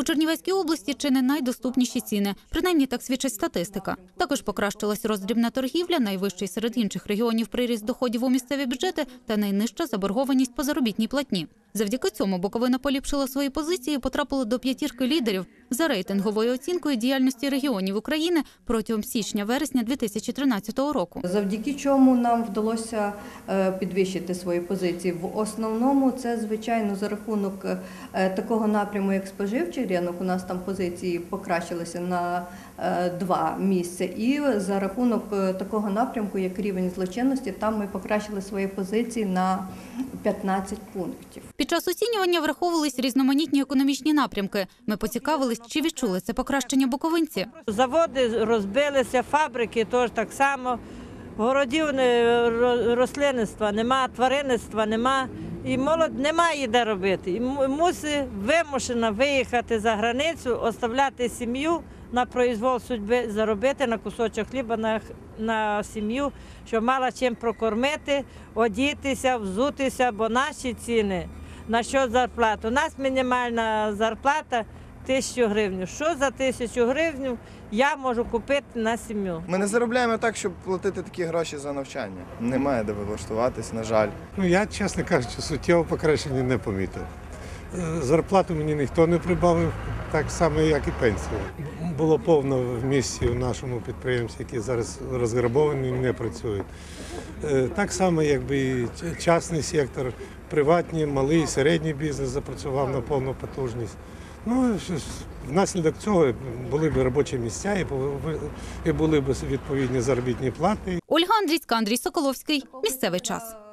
У Чернівецькій області чи не найдоступніші ціни, принаймні так свідчить статистика. Також покращилась роздрібна торгівля, найвищий серед інших регіонів приріст доходів у місцеві бюджети та найнижча заборгованість по заробітній платні. Завдяки цьому Буковина поліпшила свої позиції, і потрапила до п'ятірки лідерів за рейтинговою оцінкою діяльності регіонів України протягом січня-вересня 2013 року. Завдяки чому нам вдалося е, підвищити свої позиції. В основному це звичайно за рахунок е, такого напряму, як споживчий ринок. У нас там позиції покращилися на е, два місця, і за рахунок такого напрямку, як рівень злочинності, там ми покращили свої позиції на 15 пунктів. Під час оцінювання враховувались різноманітні економічні напрямки. Ми поцікавились, чи відчули це покращення буковинці. Заводи розбилися, фабрики теж так само. Городів рослинництва нема, тваринництва нема. І молодь немає де робити. І мусить вимушена виїхати за границю, оставляти сім'ю на произвол судьби, заробити на кусочок хліба на, на сім'ю, щоб мала чим прокормити, одітися, взутися, бо наші ціни на що зарплату. У нас мінімальна зарплата тисячу гривень. Що за тисячу гривень я можу купити на сім'ю? Ми не заробляємо так, щоб платити такі гроші за навчання. Немає де влаштуватись, на жаль. Ну, я, чесно кажучи, суттєво покращення не помітив. Е, Зарплату мені ніхто не прибавив, так само, як і пенсію. Було повно в місті в нашому підприємстві, які зараз розграбовані, не працюють. Е, Так само, якби і частний сектор, приватні, малий, середній бізнес запрацював на повну потужність. Ну, внаслідок цього були б робочі місця і були б відповідні заробітні плати, Ольга Андрійська, Андрій Соколовський. Місцевий час.